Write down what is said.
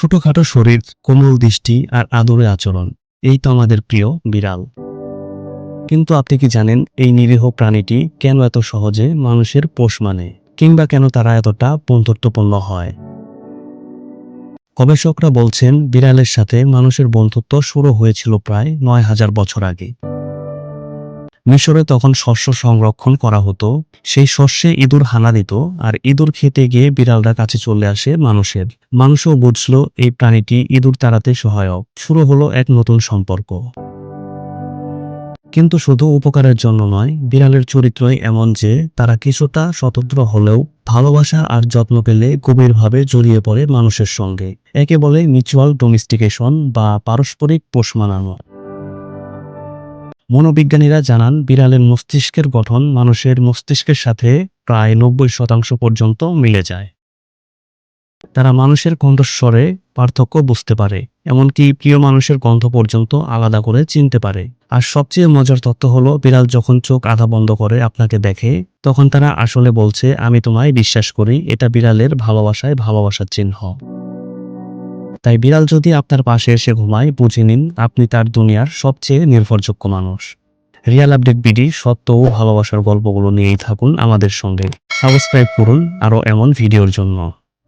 ছোটখাটো শরীর, কোমল দৃষ্টি আর আদরে আচরণ, এই তো আমাদের প্রিয় বিড়াল। কিন্তু আপনি কি জানেন এই নিরীহ প্রাণীটি কেন এত সহজে মানুষের পোষ মানে কিংবা কেন তারা এতটা বন্ধুত্বপূর্ণ হয়? গবেষকরা বলছেন বিড়ালের সাথে মানুষের বন্ধুত্ব শুরু হয়েছিল প্রায় নয় হাজার বছর আগে। মিশরে তখন শস্য সংরক্ষণ করা হতো। সেই শস্যে ইঁদুর হানা দিত আর ইঁদুর খেতে গিয়ে বিড়ালরা কাছে চলে আসে মানুষের। মানুষও বুঝলো এই প্রাণীটি ইঁদুর তাড়াতে সহায়ক। শুরু হলো এক নতুন সম্পর্ক। কিন্তু শুধু উপকারের জন্য নয়, বিড়ালের চরিত্রই এমন যে তারা কিছুটা স্বতন্ত্র হলেও ভালোবাসা আর যত্ন পেলে গভীরভাবে জড়িয়ে পড়ে মানুষের সঙ্গে। একে বলে মিউচুয়াল ডোমেস্টিকেশন বা পারস্পরিক পোষ মানানো। মনোবিজ্ঞানীরা জানান, বিড়ালের মস্তিষ্কের গঠন মানুষের মস্তিষ্কের সাথে প্রায় নব্বই শতাংশ পর্যন্ত মিলে যায়। তারা মানুষের কণ্ঠস্বরে পার্থক্য বুঝতে পারে, এমনকি প্রিয় মানুষের গন্ধ পর্যন্ত আলাদা করে চিনতে পারে। আর সবচেয়ে মজার তথ্য হলো, বিড়াল যখন চোখ আধা বন্ধ করে আপনাকে দেখে, তখন তারা আসলে বলছে, আমি তোমায় বিশ্বাস করি, এটা বিড়ালের ভালোবাসায় ভালোবাসার চিহ্ন। তাই বিড়াল যদি আপনার পাশে এসে ঘুমায়, বুঝে নিন আপনি তার দুনিয়ার সবচেয়ে নির্ভরযোগ্য মানুষ। রিয়াল আপডেট বিডি, সত্য ও ভালোবাসার গল্পগুলো নিয়েই থাকুন আমাদের সঙ্গে। সাবস্ক্রাইব করুন আরও এমন ভিডিওর জন্য।